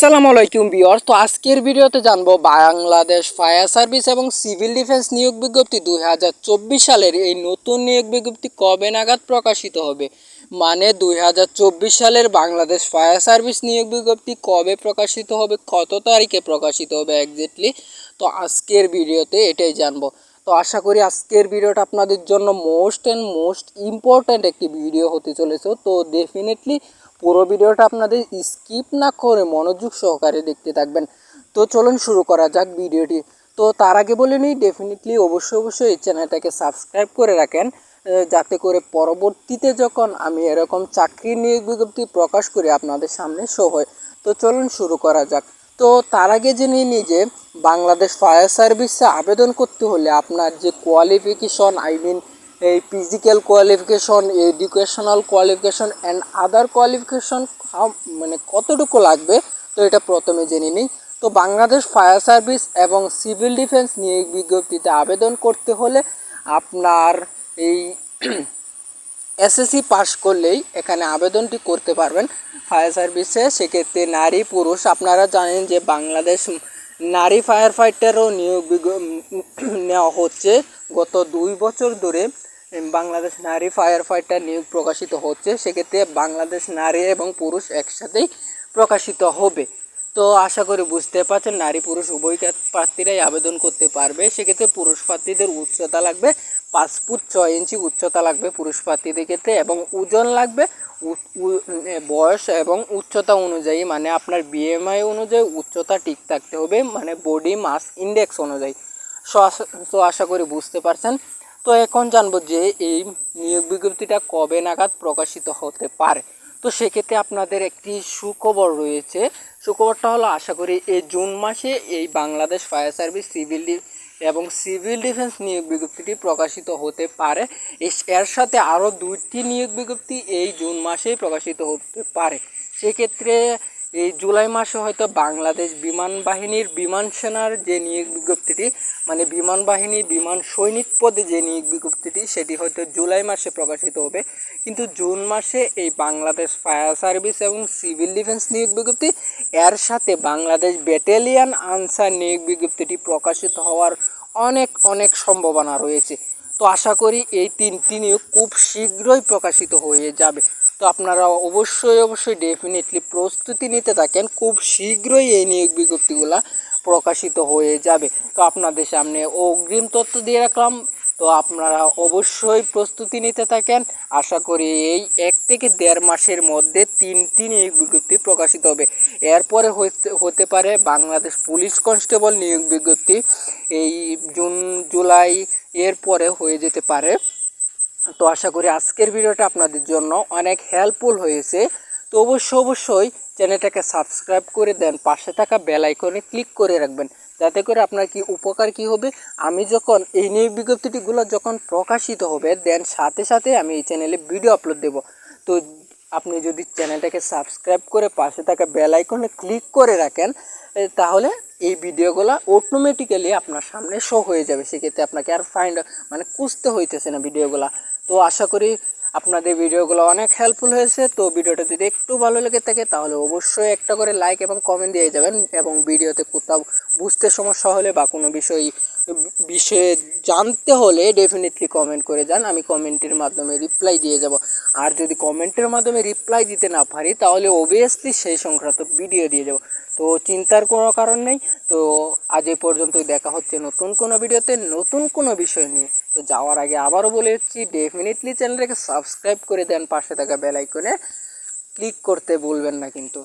আসসালামু আলাইকুম বিয়র তো আজকের ভিডিওতে জানব বাংলাদেশ ফায়ার সার্ভিস এবং সিভিল ডিফেন্স নিয়োগ বিজ্ঞপ্তি দুই হাজার চব্বিশ সালের এই নতুন নিয়োগ বিজ্ঞপ্তি কবে নাগাদ প্রকাশিত হবে? মানে দুই হাজার চব্বিশ সালের বাংলাদেশ ফায়ার সার্ভিস নিয়োগ বিজ্ঞপ্তি কবে প্রকাশিত হবে? কত তারিখে প্রকাশিত হবে একজ্যাক্টলি তো আজকের ভিডিওতে এটাই জানব। তো আশা করি আজকের ভিডিওটা আপনাদের জন্য মোস্ট অ্যান্ড মোস্ট ইম্পর্ট্যান্ট একটি ভিডিও হতে চলেছে। তো ডেফিনেটলি পুরো ভিডিওটা আপনাদের স্কিপ না করে মনোযোগ সহকারে দেখতে থাকবেন। তো চলুন শুরু করা যাক ভিডিওটি। তো তার আগে বলে নিই ডেফিনেটলি অবশ্যই অবশ্যই এই চ্যানেলটাকে সাবস্ক্রাইব করে রাখেন যাতে করে পরবর্তীতে যখন আমি এরকম চাকরির নিয়োগ বিজ্ঞপ্তি প্রকাশ করি, আপনাদের সামনে শো হয়। তো চলুন শুরু করা যাক। তো তার আগে জেনে নিই যে, বাংলাদেশ ফায়ার সার্ভিসে আবেদন করতে হলে আপনার যে কোয়ালিফিকেশন আই মিন এই physical qualification educational qualification and other qualification মানে কতটুকু লাগবে, তো এটা প্রথমে জেনে নিই। তো বাংলাদেশ ফায়ার সার্ভিস এবং সিভিল ডিফেন্স নিয়োগ বিজ্ঞপ্তিতে আবেদন করতে হলে আপনার এই এসএসসি পাস করলেই এখানে আবেদনটি করতে পারবেন ফায়ার সার্ভিসে সেক্ষেত্রে নারী, পুরুষ, আপনারা জানেন যে বাংলাদেশ নারী ফায়ার ফাইটারও নিয়োগ নেওয়া হচ্ছে। গত দুই বছর ধরে বাংলাদেশ নারী ফায়ার ফাইটার নিয়োগ প্রকাশিত হচ্ছে, সেক্ষেত্রে বাংলাদেশ নারী এবং পুরুষ একসাথেই প্রকাশিত হবে। তো আশা করি বুঝতে পারছেন, নারী পুরুষ উভয় প্রার্থীরাই আবেদন করতে পারবে। সেক্ষেত্রে পুরুষ প্রার্থীদের উচ্চতা লাগবে পাঁচ ফুট ছয় ইঞ্চি উচ্চতা লাগবে পুরুষ প্রার্থীদের ক্ষেত্রে এবং ওজন লাগবে বয়স এবং উচ্চতা অনুযায়ী মানে আপনার বিএমআই অনুযায়ী উচ্চতা ঠিক থাকতে হবে মানে বডি মাস ইন্ডেক্স অনুযায়ী। সো আশা করি বুঝতে পারছেন। তো এখন জানব যে এই নিয়োগ বিজ্ঞপ্তিটা কবে নাগাদ প্রকাশিত হতে পারে। তো সেক্ষেত্রে আপনাদের একটি সুখবর রয়েছে। সুখবরটা হলো, আশা করি এই জুন মাসে এই বাংলাদেশ ফায়ার সার্ভিস, সিভিল এবং সিভিল ডিফেন্স নিয়োগ বিজ্ঞপ্তিটি প্রকাশিত হতে পারে। এর সাথে আরও দুইটি নিয়োগ বিজ্ঞপ্তি এই জুন মাসেই প্রকাশিত হতে পারে। সেক্ষেত্রে এই জুলাই মাসে হয়তো বাংলাদেশ বিমান বাহিনীর বিমান সেনার যে নিয়োগ বিজ্ঞপ্তিটি মানে বিমান বাহিনী, বিমান সৈনিক পদে যে নিয়োগ বিজ্ঞপ্তিটি, সেটি হয়তো জুলাই মাসে প্রকাশিত হবে। কিন্তু জুন মাসে এই বাংলাদেশ ফায়ার সার্ভিস এবং সিভিল ডিফেন্স নিয়োগ বিজ্ঞপ্তি, এর সাথে বাংলাদেশ ব্যাটালিয়ান আনসার নিয়োগ বিজ্ঞপ্তিটি প্রকাশিত হওয়ার অনেক অনেক সম্ভাবনা রয়েছে। তো আশা করি এই তিনটি নিয়োগ খুব শীঘ্রই প্রকাশিত হয়ে যাবে। তো আপনারা অবশ্যই অবশ্যই ডেফিনেটলি প্রস্তুতি নিতে থাকেন। খুব শীঘ্রই এই নিয়োগ বিজ্ঞপ্তিগুলো প্রকাশিত হয়ে যাবে। তো আপনাদের সামনে অগ্রিম তথ্য দিয়ে রাখলাম। তো আপনারা অবশ্যই প্রস্তুতি নিতে থাকেন। আশা করি এই এক থেকে দেড় মাসের মধ্যে তিনটি নিয়োগ বিজ্ঞপ্তি প্রকাশিত হবে। এরপরে হতে পারে বাংলাদেশ পুলিশ কনস্টেবল নিয়োগ বিজ্ঞপ্তি। এই জুন, জুলাই এর পরে হয়ে যেতে পারে। তো আশা করি আজকের ভিডিওটা আপনাদের জন্য অনেক হেল্পফুল হয়েছে। তো অবশ্যই অবশ্যই চ্যানেলটাকে সাবস্ক্রাইব করে দেন, পাশে থাকা বেল আইকনে ক্লিক করে রাখবেন, যাতে করে আপনার কি উপকার কি হবে। আমি যখন এই নিয়োগ বিজ্ঞপ্তিটিগুলো যখন প্রকাশিত হবে দেন সাথে সাথে আমি এই চ্যানেলে ভিডিও আপলোড দেব। তো আপনি যদি চ্যানেলটাকে সাবস্ক্রাইব করে পাশে থাকা বেল আইকনে ক্লিক করে রাখেন তাহলে এই ভিডিওগুলো অটোমেটিক্যালি আপনার সামনে শো হয়ে যাবে। সেক্ষেত্রে আপনাকে আর ফাইন্ড মানে খুঁজতে হইতেছে না ভিডিওগুলো। তো আশা করি আপনাদের ভিডিওগুলো অনেক হেল্পফুল হয়েছে। তো ভিডিওটা যদি একটু ভালো লেগে থাকে, তাহলে অবশ্যই একটা করে লাইক এবং কমেন্ট দিয়ে যাবেন এবং ভিডিওতে কোথাও বুঝতে সমস্যা হলে বা কোনো বিষয় বিষয়ে জানতে হলে ডেফিনেটলি কমেন্ট করে যান। আমি কমেন্টের মাধ্যমে রিপ্লাই দিয়ে যাব। আর যদি কমেন্টের মাধ্যমে রিপ্লাই দিতে না পারি, তাহলে অবভিয়াসলি সেই সংক্রান্ত ভিডিও দিয়ে যাব। তো চিন্তার কোনো কারণ নেই। তো আজ এই পর্যন্তই। দেখা হচ্ছে নতুন কোনো ভিডিওতে নতুন কোনো বিষয় নিয়ে। তো যাওয়ার আগে আবারও বলে দিচ্ছি ডেফিনেটলি চ্যানেলটাকে সাবস্ক্রাইব করে দেন পাশে থাকা বেল আইকনে ক্লিক করতে ভুলবেন না কিন্তু।